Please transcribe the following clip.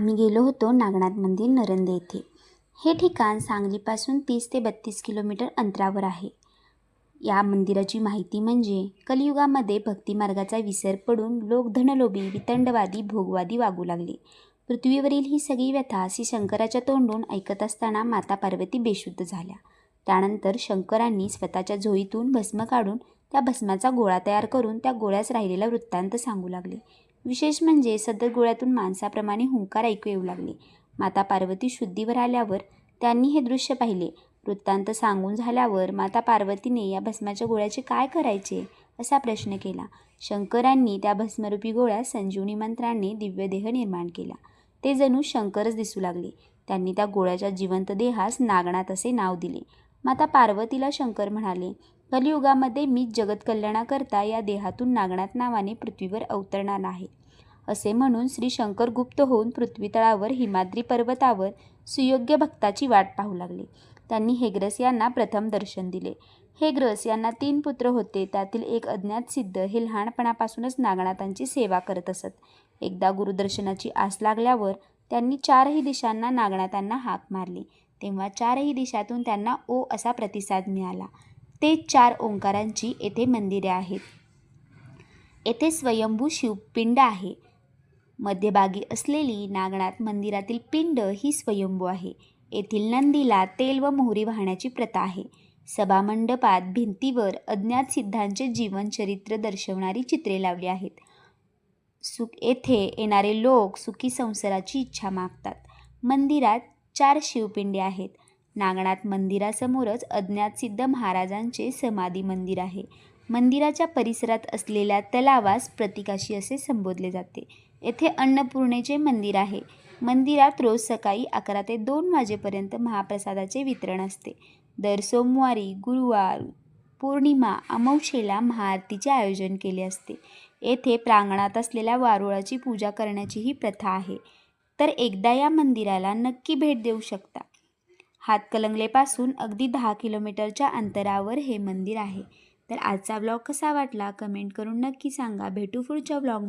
आम्ही गेलो होतो नागनाथ मंदिर नरंदे येथे हे ठिकाण सांगलीपासून तीस ते बत्तीस किलोमीटर अंतरावर आहे. या मंदिराची माहिती म्हणजे कलियुगामध्ये भक्तिमार्गाचा विसर पडून लोक धनलोभी वितंडवादी भोगवादी वागू लागले. पृथ्वीवरील ही सगळी व्यथा श्री शंकराच्या तोंडून ऐकत असताना माता पार्वती बेशुद्ध झाल्या. त्यानंतर शंकरांनी स्वतःच्या झोईतून भस्म काढून त्या भस्माचा गोळा तयार करून त्या गोळ्यास राहिलेला वृत्तांत सांगू लागले. विशेष म्हणजे सदर गोळ्यातून माणसाप्रमाणे हुंकार ऐकू येऊ लागले. माता पार्वती शुद्धीवर आल्यावर त्यांनी हे दृश्य पाहिले. वृत्तांत सांगून झाल्यावर माता पार्वतीने या भस्माच्या गोळ्याचे काय करायचे? असा प्रश्न केला. शंकरांनी त्या भस्मरूपी गोळ्या संजीवनी मंत्राने दिव्यदेह निर्माण केला. ते जणू शंकरच दिसू लागले. त्यांनी त्या गोळ्याच्या जिवंत देहास नागनाथ असे नाव दिले. माता पार्वतीला शंकर म्हणाले कलियुगामध्ये मी जगत कल्याणाकरता या देहातून नागनाथ नावाने पृथ्वीवर अवतरणार आहे. असे म्हणून श्री शंकर गुप्त होऊन पृथ्वीतळावर हिमाद्री पर्वतावर सुयोग्य भक्ताची वाट पाहू लागले. त्यांनी हेग्रस यांना प्रथम दर्शन दिले. हेग्रस यांना तीन पुत्र होते. त्यातील एक अज्ञात सिद्ध हे लहानपणापासूनच नागनाथांची सेवा करत असत. एकदा गुरुदर्शनाची आस लागल्यावर त्यांनी चारही दिशांना नागनाथांना हाक मारली. तेव्हा चारही दिशातून त्यांना ओ असा प्रतिसाद मिळाला. ते चार ओंकारांची येथे मंदिरे आहेत. येथे स्वयंभू शिवपिंड आहे. मध्यभागी असलेली नागनाथ मंदिरातील पिंड ही स्वयंभू आहे. येथील नंदीला तेल व मोहरी वाहण्याची प्रथा आहे. सभामंडपात भिंतीवर अज्ञात सिद्धांचे जीवनचरित्र दर्शवणारी चित्रे लावली आहेत. सुख येथे येणारे लोक सुखी संसाराची इच्छा मागतात. मंदिरात चार शिवपिंडे आहेत. नागनाथ मंदिरासमोरच अज्ञात सिद्ध महाराजांचे समाधी मंदिर आहे. मंदिराच्या परिसरात असलेल्या तलावास प्रतिकाशी असे संबोधले जाते. येथे अन्नपूर्णेचे मंदिर आहे. मंदिरात रोज सकाळी अकरा ते दोन वाजेपर्यंत महाप्रसादाचे वितरण असते. दर सोमवारी गुरुवार पौर्णिमा अमावशेला महाआरतीचे आयोजन केले असते. येथे प्रांगणात असलेल्या वारुळाची पूजा करण्याचीही प्रथा आहे. तर एकदा या मंदिराला नक्की भेट देऊ शकता. हातकलंगलेपासून अगदी दहा किलोमीटरच्या अंतरावर हे मंदिर आहे. तर आजचा ब्लॉग कसा वाटला? कमेंट करून नक्की सांगा. भेटू पुढच्या ब्लॉग